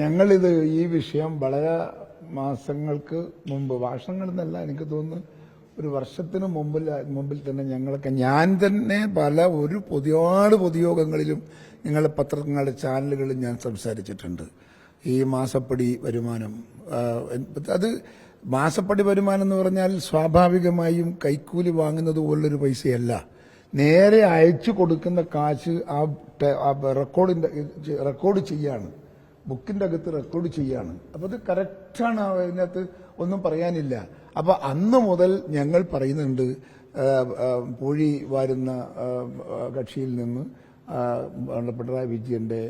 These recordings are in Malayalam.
ഞങ്ങളിത് ഈ വിഷയം വളരെ മാസങ്ങൾക്ക് മുമ്പ് വർഷങ്ങളെന്നല്ല എനിക്ക് തോന്നുന്നു ഒരു വർഷത്തിന് മുമ്പിൽ മുമ്പിൽ തന്നെ ഞങ്ങളൊക്കെ ഞാൻ തന്നെ പല ഒരു ഒരുപാട് പൊതുയോഗങ്ങളിലും നിങ്ങളുടെ പത്രങ്ങളുടെ ചാനലുകളിൽ ഞാൻ സംസാരിച്ചിട്ടുണ്ട്. ഈ മാസപ്പടി വരുമാനം അത് മാസപ്പടി വരുമാനം എന്ന് പറഞ്ഞാൽ സ്വാഭാവികമായും കൈക്കൂലി വാങ്ങുന്നത് പോലുള്ളൊരു പൈസയല്ല. നേരെ അയച്ചു കൊടുക്കുന്ന കാശ് ആ റെക്കോർഡിന്റെ റെക്കോർഡ് ചെയ്യാണ്. ബുക്കിന്റെ അകത്ത് റെക്കോർഡ് ചെയ്യാണ്. അപ്പൊ അത് കറക്റ്റാണ് അതിനകത്ത് ഒന്നും പറയാനില്ല. അപ്പൊ അന്ന് മുതൽ ഞങ്ങൾ പറയുന്നുണ്ട് പൂഴി വാരുന്ന കക്ഷിയിൽ നിന്ന് പിണറായി വിജയന്റെ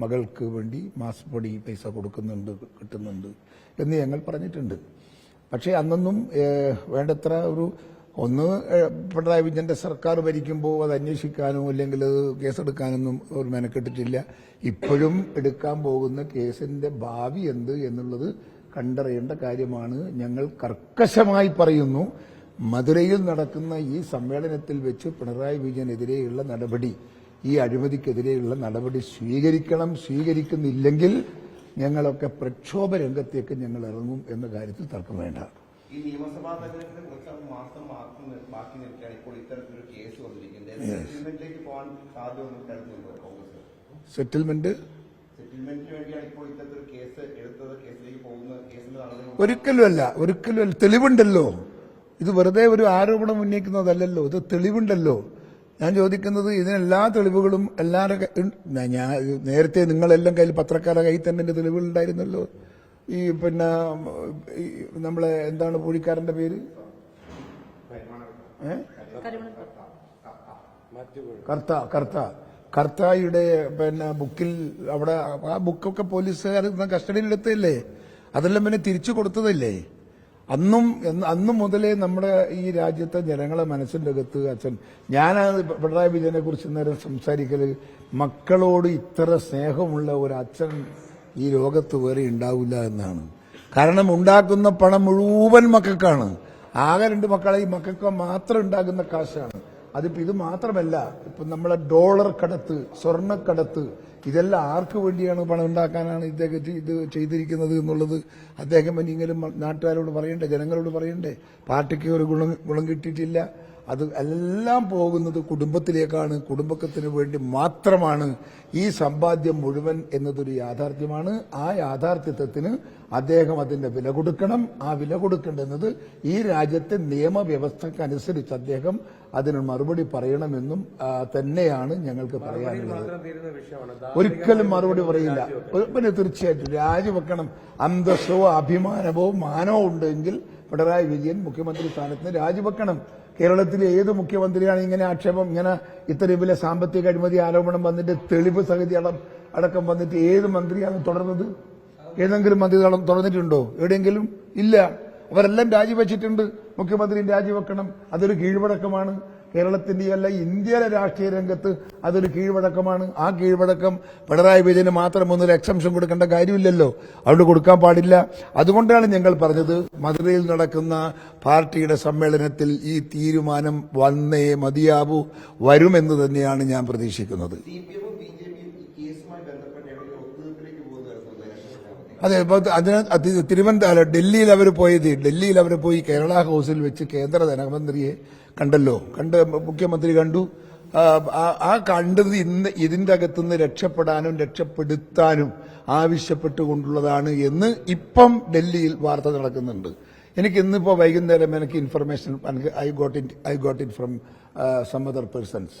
മകൾക്ക് വേണ്ടി മാസപ്പടി പൈസ കൊടുക്കുന്നുണ്ട് കിട്ടുന്നുണ്ട് എന്ന് ഞങ്ങൾ പറഞ്ഞിട്ടുണ്ട്. പക്ഷേ അന്നൊന്നും വേണ്ടത്ര ഒരു ഒന്ന് പിണറായി വിജയന്റെ സർക്കാർ ഭരിക്കുമ്പോൾ അത് അന്വേഷിക്കാനോ അല്ലെങ്കിൽ കേസെടുക്കാനൊന്നും അവർ മെനക്കെട്ടിട്ടില്ല. ഇപ്പോഴും എടുക്കാൻ പോകുന്ന കേസിന്റെ ഭാവി എന്ത് എന്നുള്ളത് കണ്ടറിയേണ്ട കാര്യമാണ്. ഞങ്ങൾ കർക്കശമായി പറയുന്നു മധുരയിൽ നടക്കുന്ന ഈ സമ്മേളനത്തിൽ വെച്ച് പിണറായി വിജയനെതിരെയുള്ള നടപടി ഈ അഴിമതിക്കെതിരെയുള്ള നടപടി സ്വീകരിക്കണം സ്വീകരിക്കുന്നില്ലെങ്കിൽ ഞങ്ങളൊക്കെ പ്രക്ഷോഭ രംഗത്തേക്ക് ഞങ്ങൾ ഇറങ്ങും എന്ന കാര്യത്തിൽ തർക്കം വേണ്ട. ഈ നിയമസഭാ തെരഞ്ഞെടുപ്പിന് കുറച്ച് മാസം ബാക്കി ബാക്കി നിൽക്കുകയാണ് ഇപ്പോൾ ഇത്തരത്തിലൊരു കേസ് വന്നിരിക്കുന്നത് സെറ്റിൽമെന്റിലേക്ക് പോകാൻ സാധ്യത കരുതുന്നുണ്ടോ കോൺഗ്രസ്? സെറ്റിൽമെന്റ് സെറ്റിൽമെന്റിന് വേണ്ടിയാണ് ഇപ്പോൾ ഇത്തരത്തിലൊരു കേസ് എടുത്തത് കേസിലേക്ക് പോകുന്ന ഒരിക്കലും തെളിവുണ്ടല്ലോ. ഇത് വെറുതെ ഒരു ആരോപണം ഉന്നയിക്കുന്നതല്ലല്ലോ ഇത് തെളിവുണ്ടല്ലോ. ഞാൻ ചോദിക്കുന്നത് ഇതിനെല്ലാ തെളിവുകളും എല്ലാവരുടെ ഞാൻ- നേരത്തെ നിങ്ങളെല്ലാം കയ്യിൽ പത്രക്കാരുടെ കയ്യിൽ തന്നെ തെളിവുകൾ ഉണ്ടായിരുന്നല്ലോ. ഈ പിന്നെ നമ്മളെ എന്താണ് പൂഴിക്കാരന്റെ പേര്? കർത്ത കർത്ത കർത്തായുടെ പിന്നെ ബുക്കിൽ അവിടെ ആ ബുക്കൊക്കെ പോലീസുകാർ കസ്റ്റഡിയിലെടുത്തല്ലേ? അതെല്ലാം പിന്നെ തിരിച്ചു കൊടുത്തതല്ലേ? അന്നും അന്നും മുതലേ നമ്മുടെ ഈ രാജ്യത്തെ ജനങ്ങളെ മനസ്സിന്റെ അകത്ത് അച്ഛൻ ഞാൻ പിണറായി വിജയനെ കുറിച്ച് നേരം സംസാരിക്കൽ. മക്കളോട് ഇത്ര സ്നേഹമുള്ള ഒരു അച്ഛൻ ഈ ലോകത്ത് വേറെ ഉണ്ടാവില്ല എന്നാണ്. കാരണം ഉണ്ടാക്കുന്ന പണം മുഴുവൻ മക്കൾക്കാണ്. ആകെ രണ്ട് മക്കളെ ഈ മക്കൾക്ക് മാത്രം ഉണ്ടാകുന്ന കാശാണ്. അതിപ്പോ ഇത് മാത്രമല്ല ഇപ്പൊ നമ്മളെ ഡോളർ കടത്ത് സ്വർണക്കടത്ത് ഇതെല്ലാം ആർക്ക് വേണ്ടിയാണ് പണം ഉണ്ടാക്കാനാണ് ഇദ്ദേഹം ഇത് ചെയ്തിരിക്കുന്നത് എന്നുള്ളത് അദ്ദേഹം ഇനിയെങ്കിലും നാട്ടുകാരോട് പറയണ്ടേ ജനങ്ങളോട് പറയണ്ടേ? പാർട്ടിക്ക് ഒരു ഗുണം ഗുണം കിട്ടിയിട്ടില്ല. അത് എല്ലാം പോകുന്നത് കുടുംബത്തിലേക്കാണ് കുടുംബത്തിന് വേണ്ടി മാത്രമാണ് ഈ സമ്പാദ്യം മുഴുവൻ എന്നതൊരു യാഥാർത്ഥ്യമാണ്. ആ യാഥാർത്ഥ്യത്വത്തിന് അദ്ദേഹം അതിന്റെ വില കൊടുക്കണം. ആ വില കൊടുക്കേണ്ടുന്നത് ഈ രാജ്യത്തെ നിയമവ്യവസ്ഥക്കനുസരിച്ച് അദ്ദേഹം അതിന് മറുപടി പറയണമെന്നും തന്നെയാണ് ഞങ്ങൾക്ക് പറയാനുള്ളത്. ഒരിക്കലും മറുപടി പറയില്ല. പിന്നെ തീർച്ചയായിട്ടും രാജിവെക്കണം. അന്തസ്സോ അഭിമാനമോ മാനമോ ഉണ്ടെങ്കിൽ പിണറായി വിജയൻ മുഖ്യമന്ത്രി സ്ഥാനത്ത് രാജിവെക്കണം. കേരളത്തിലെ ഏത് മുഖ്യമന്ത്രിയാണ് ഇങ്ങനെ ആക്ഷേപം ഇങ്ങനെ ഇത്ര വലിയ സാമ്പത്തിക അഴിമതി ആരോപണം വന്നിട്ട് തെളിവ് സഹിതി അടം- അടക്കം വന്നിട്ട് ഏത് മന്ത്രിയാണ് തുടർന്നത്? ഏതെങ്കിലും മന്ത്രി തുട- തുടർന്നിട്ടുണ്ടോ എവിടെയെങ്കിലും? ഇല്ല. അവരെല്ലാം രാജിവെച്ചിട്ടുണ്ട്. മുഖ്യമന്ത്രി രാജിവെക്കണം. അതൊരു കീഴ്വഴക്കമാണ്. കേരളത്തിന്റെ അല്ല ഇന്ത്യയിലെ രാഷ്ട്രീയ രംഗത്ത് അതൊരു കീഴ്വഴക്കമാണ്. ആ കീഴ്വഴക്കം പിണറായി വിജയന് മാത്രം ഒന്നൊരു എക്സംഷൻ കൊടുക്കേണ്ട കാര്യമില്ലല്ലോ. അവിടെ കൊടുക്കാൻ പാടില്ല. അതുകൊണ്ടാണ് ഞങ്ങൾ പറഞ്ഞത് മധുരയിൽ നടക്കുന്ന പാർട്ടിയുടെ സമ്മേളനത്തിൽ ഈ തീരുമാനം വന്നേ മതിയാവൂ വരുമെന്ന് തന്നെയാണ് ഞാൻ പ്രതീക്ഷിക്കുന്നത് സി പി എമ്മും ബി ജെ പിയും ഈ കേസുമായി ബന്ധപ്പെട്ട് എവിടെയെങ്കിലും ഒത്തുതീർപ്പിലേക്ക് പോകുന്നതായിരുന്നു അതെ അതിന് അത് തിരുവനന്തപുരം ഡൽഹിയിൽ അവർ പോയത് ഡൽഹിയിൽ അവർ പോയി കേരള ഹൗസിൽ വെച്ച് കേന്ദ്ര ധനമന്ത്രിയെ കണ്ടല്ലോ. കണ്ട് മുഖ്യമന്ത്രി കണ്ടു. ആ, കണ്ടത് ഇന്ന് ഇതിന്റെ അകത്തുനിന്ന് രക്ഷപ്പെടാനും രക്ഷപ്പെടുത്താനും ആവശ്യപ്പെട്ടുകൊണ്ടുള്ളതാണ് എന്ന് ഇപ്പം ഡൽഹിയിൽ വാർത്ത നടക്കുന്നുണ്ട്. എനിക്ക് ഇന്നിപ്പോ വൈകുന്നേരം എനിക്ക് information I got in I got in from some other persons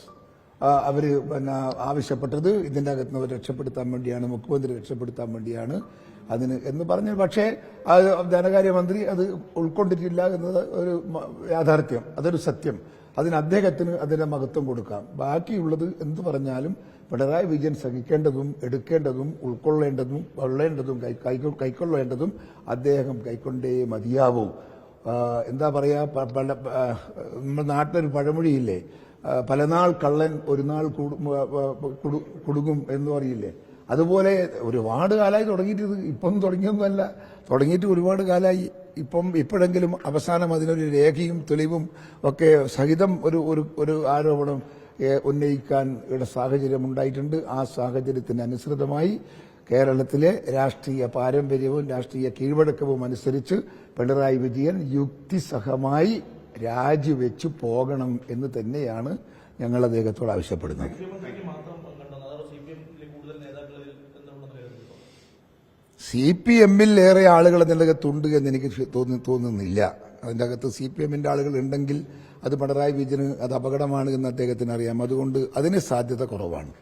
അവർ പിന്നെ ആവശ്യപ്പെട്ടത് ഇതിന്റെ അകത്ത് നിന്ന് രക്ഷപ്പെടുത്താൻ വേണ്ടിയാണ് മുഖ്യമന്ത്രി രക്ഷപ്പെടുത്താൻ വേണ്ടിയാണ്. അതിന് എന്ന് പറഞ്ഞ പക്ഷേ അത് ധനകാര്യമന്ത്രി അത് ഉൾക്കൊണ്ടിട്ടില്ല എന്നത് ഒരു യാഥാർത്ഥ്യം അതൊരു സത്യം. അതിന് അദ്ദേഹത്തിന് അതിന്റെ മഹത്വം കൊടുക്കാം. ബാക്കിയുള്ളത് എന്ന് പറഞ്ഞാലും പിണറായി വിജയൻ സഹിക്കേണ്ടതും എടുക്കേണ്ടതും ഉൾക്കൊള്ളേണ്ടതും കൊള്ളേണ്ടതും കൈക്കൊള്ളേണ്ടതും അദ്ദേഹം കൈക്കൊണ്ടേ മതിയാവൂ. എന്താ പറയാ പ- പല ആ, നമ്മുടെ നാട്ടിലൊരു പഴമൊഴിയില്ലേ? പലനാൾ കള്ളൻ ഒരു നാൾ കുടുങ്ങും എന്ന് പറയില്ലേ? അതുപോലെ ഒരുപാട് കാലമായി തുടങ്ങിയിട്ട് ഇപ്പം തുടങ്ങിയൊന്നുമല്ല. തുടങ്ങിയിട്ട് ഒരുപാട് കാലമായി. ഇപ്പം ഇപ്പോഴെങ്കിലും അവസാനം അതിനൊരു രേഖയും തെളിവും ഒക്കെ സഹിതം ഒരു ഒരു ഒരു ആരോപണം ഉന്നയിക്കാൻ സാഹചര്യം ഉണ്ടായിട്ടുണ്ട്. ആ സാഹചര്യത്തിനനുസൃതമായി കേരളത്തിലെ രാഷ്ട്രീയ പാരമ്പര്യവും രാഷ്ട്രീയ കീഴ്വഴക്കവും അനുസരിച്ച് പിണറായി വിജയൻ യുക്തിസഹമായി രാജിവെച്ചു പോകണം എന്ന് തന്നെയാണ് ഞങ്ങൾ അദ്ദേഹത്തോട് ആവശ്യപ്പെടുന്നത് മുഖ്യമന്ത്രിക്ക് മാത്രം പങ്കുണ്ടെന്ന് അതോ സി പി എമ്മിലെ കൂടുതൽ നേതാക്കളിൽ എന്തുകൊണ്ടെന്ന് കരുതുന്നുണ്ടോ സി പി എമ്മിൽ ഏറെ ആളുകൾ അതിന്റെ അകത്തുണ്ട് എന്ന് എനിക്ക് തോന്നി തോന്നുന്നില്ല. അതിന്റെ അകത്ത് സി പി എമ്മിന്റെ ആളുകൾ ഉണ്ടെങ്കിൽ അത് പിണറായി വിജയന് അത് അപകടമാണ് എന്ന് അദ്ദേഹത്തിന് അറിയാം. അതുകൊണ്ട് അതിന് സാധ്യത കുറവാണ്.